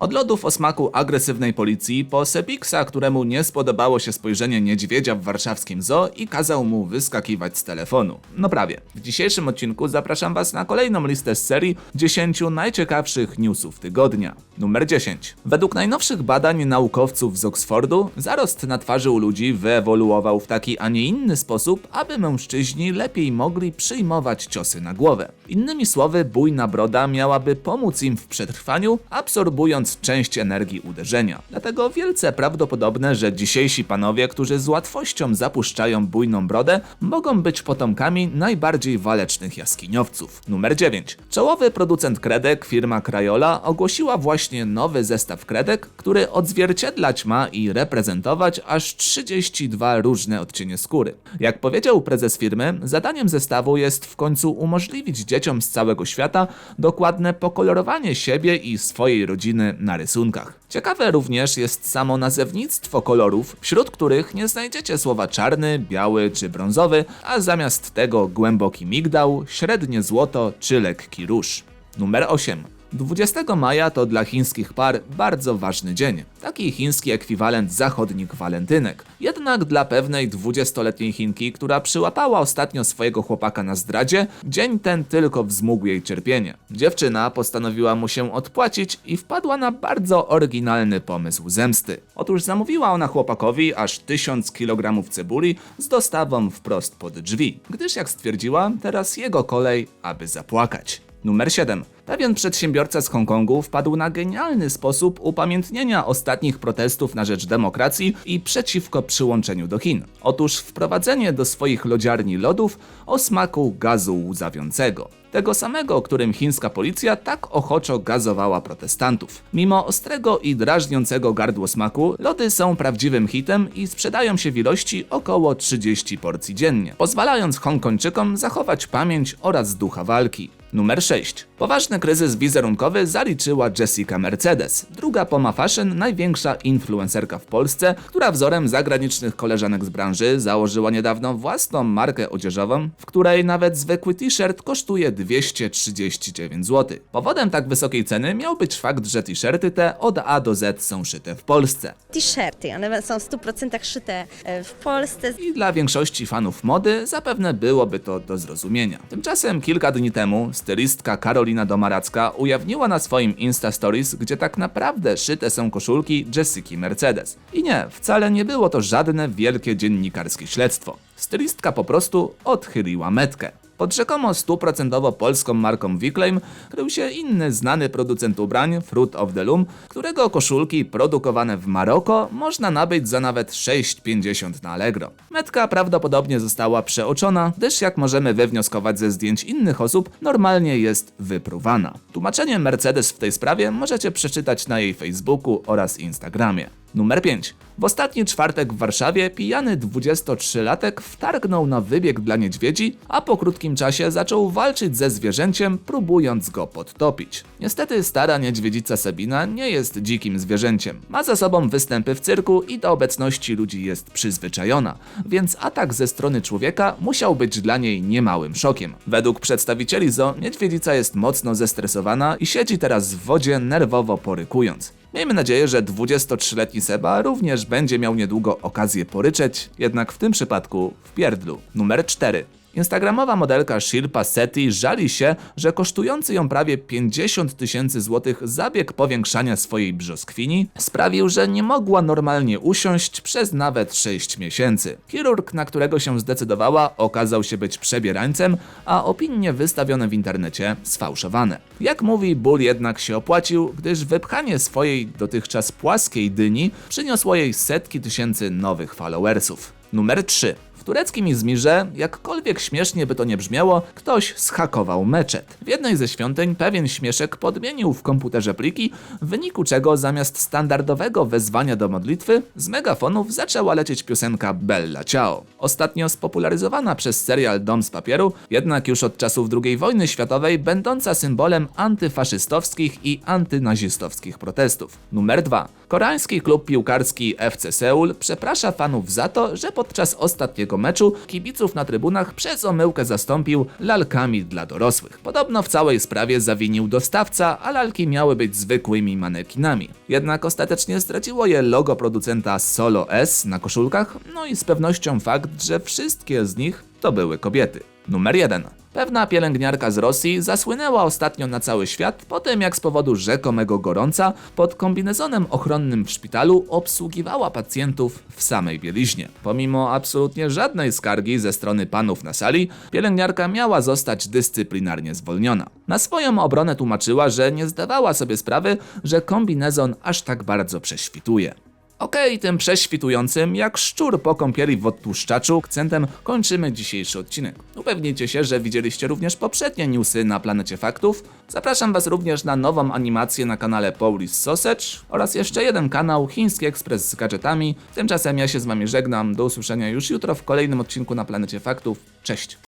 Od lodów o smaku agresywnej policji, po Sepiksa, któremu nie spodobało się spojrzenie niedźwiedzia w warszawskim zoo i kazał mu wyskakiwać z telefonu. No prawie. W dzisiejszym odcinku zapraszam Was na kolejną listę z serii 10 najciekawszych newsów tygodnia. Numer 10. Według najnowszych badań naukowców z Oxfordu, zarost na twarzy u ludzi wyewoluował w taki, a nie inny sposób, aby mężczyźni lepiej mogli przyjmować ciosy na głowę. Innymi słowy, bujna broda miałaby pomóc im w przetrwaniu, absorbując część energii uderzenia. Dlatego wielce prawdopodobne, że dzisiejsi panowie, którzy z łatwością zapuszczają bujną brodę, mogą być potomkami najbardziej walecznych jaskiniowców. Numer 9. Czołowy producent kredek, firma Crayola, ogłosiła właśnie nowy zestaw kredek, który odzwierciedlać ma i reprezentować aż 32 różne odcienie skóry. Jak powiedział prezes firmy, zadaniem zestawu jest w końcu umożliwić dzieciom z całego świata dokładne pokolorowanie siebie i swojej rodziny na rysunkach. Ciekawe również jest samo nazewnictwo kolorów, wśród których nie znajdziecie słowa czarny, biały czy brązowy, a zamiast tego głęboki migdał, średnie złoto czy lekki róż. Numer 8. 20 maja to dla chińskich par bardzo ważny dzień. Taki chiński ekwiwalent zachodnich walentynek. Jednak dla pewnej 20-letniej Chinki, która przyłapała ostatnio swojego chłopaka na zdradzie, dzień ten tylko wzmógł jej cierpienie. Dziewczyna postanowiła mu się odpłacić i wpadła na bardzo oryginalny pomysł zemsty. Otóż zamówiła ona chłopakowi aż 1000 kg cebuli z dostawą wprost pod drzwi, gdyż jak stwierdziła, teraz jego kolej, aby zapłakać. Numer 7. Pewien przedsiębiorca z Hongkongu wpadł na genialny sposób upamiętnienia ostatnich protestów na rzecz demokracji i przeciwko przyłączeniu do Chin. Otóż wprowadzenie do swoich lodziarni lodów o smaku gazu łzawiącego. Tego samego, którym chińska policja tak ochoczo gazowała protestantów. Mimo ostrego i drażniącego gardło smaku, lody są prawdziwym hitem i sprzedają się w ilości około 30 porcji dziennie, pozwalając Hongkończykom zachować pamięć oraz ducha walki. Numer 6. Poważny kryzys wizerunkowy zaliczyła Jessica Mercedes, druga po Ma Fashion największa influencerka w Polsce, która wzorem zagranicznych koleżanek z branży założyła niedawno własną markę odzieżową, w której nawet zwykły t-shirt kosztuje 239 zł. Powodem tak wysokiej ceny miał być fakt, że t-shirty te od A do Z są szyte w Polsce. T-shirty, one są w 100% szyte e, w Polsce. I dla większości fanów mody zapewne byłoby to do zrozumienia. Tymczasem kilka dni temu stylistka Karolina Domaracka ujawniła na swoim Insta Stories, gdzie tak naprawdę szyte są koszulki Jessiki Mercedes. I nie, wcale nie było to żadne wielkie dziennikarskie śledztwo. Stylistka po prostu odchyliła metkę. Pod rzekomo stuprocentowo polską marką Viclaim krył się inny znany producent ubrań, Fruit of the Loom, którego koszulki produkowane w Maroko można nabyć za nawet 6,50 na Allegro. Metka prawdopodobnie została przeoczona, gdyż jak możemy wywnioskować ze zdjęć innych osób, normalnie jest wypruwana. Tłumaczenie Mercedes w tej sprawie możecie przeczytać na jej Facebooku oraz Instagramie. Numer 5. W ostatni czwartek w Warszawie pijany 23-latek wtargnął na wybieg dla niedźwiedzi, a po krótkim czasie zaczął walczyć ze zwierzęciem, próbując go podtopić. Niestety stara niedźwiedzica Sabina nie jest dzikim zwierzęciem. Ma za sobą występy w cyrku i do obecności ludzi jest przyzwyczajona, więc atak ze strony człowieka musiał być dla niej niemałym szokiem. Według przedstawicieli zoo niedźwiedzica jest mocno zestresowana i siedzi teraz w wodzie nerwowo porykując. Miejmy nadzieję, że 23-letni Seba również będzie miał niedługo okazję poryczeć, jednak w tym przypadku w pierdlu. Numer 4. Instagramowa modelka Shilpa Seti żali się, że kosztujący ją prawie 50 tysięcy złotych zabieg powiększania swojej brzoskwini sprawił, że nie mogła normalnie usiąść przez nawet 6 miesięcy. Chirurg, na którego się zdecydowała, okazał się być przebierańcem, a opinie wystawione w internecie sfałszowane. Jak mówi, ból jednak się opłacił, gdyż wypchanie swojej dotychczas płaskiej dyni przyniosło jej setki tysięcy nowych followersów. Numer 3. Tureckim Izmirze, jakkolwiek śmiesznie by to nie brzmiało, ktoś zhakował meczet. W jednej ze świątyń pewien śmieszek podmienił w komputerze pliki, w wyniku czego zamiast standardowego wezwania do modlitwy, z megafonów zaczęła lecieć piosenka Bella Ciao. Ostatnio spopularyzowana przez serial Dom z papieru, jednak już od czasów II wojny światowej będąca symbolem antyfaszystowskich i antynazistowskich protestów. Numer 2. Koreański klub piłkarski FC Seul przeprasza fanów za to, że podczas ostatniego meczu kibiców na trybunach przez omyłkę zastąpił lalkami dla dorosłych. Podobno w całej sprawie zawinił dostawca, a lalki miały być zwykłymi manekinami. Jednak ostatecznie straciło je logo producenta Solo S na koszulkach, no i z pewnością fakt, że wszystkie z nich to były kobiety. Numer 1. Pewna pielęgniarka z Rosji zasłynęła ostatnio na cały świat po tym, jak z powodu rzekomego gorąca pod kombinezonem ochronnym w szpitalu obsługiwała pacjentów w samej bieliźnie. Pomimo absolutnie żadnej skargi ze strony panów na sali, pielęgniarka miała zostać dyscyplinarnie zwolniona. Na swoją obronę tłumaczyła, że nie zdawała sobie sprawy, że kombinezon aż tak bardzo prześwituje. Okej, tym prześwitującym, jak szczur po kąpieli w odtłuszczaczu, akcentem kończymy dzisiejszy odcinek. Upewnijcie się, że widzieliście również poprzednie newsy na Planecie Faktów. Zapraszam Was również na nową animację na kanale Polish Sausage oraz jeszcze jeden kanał Chiński Ekspres z gadżetami. Tymczasem ja się z Wami żegnam, do usłyszenia już jutro w kolejnym odcinku na Planecie Faktów. Cześć!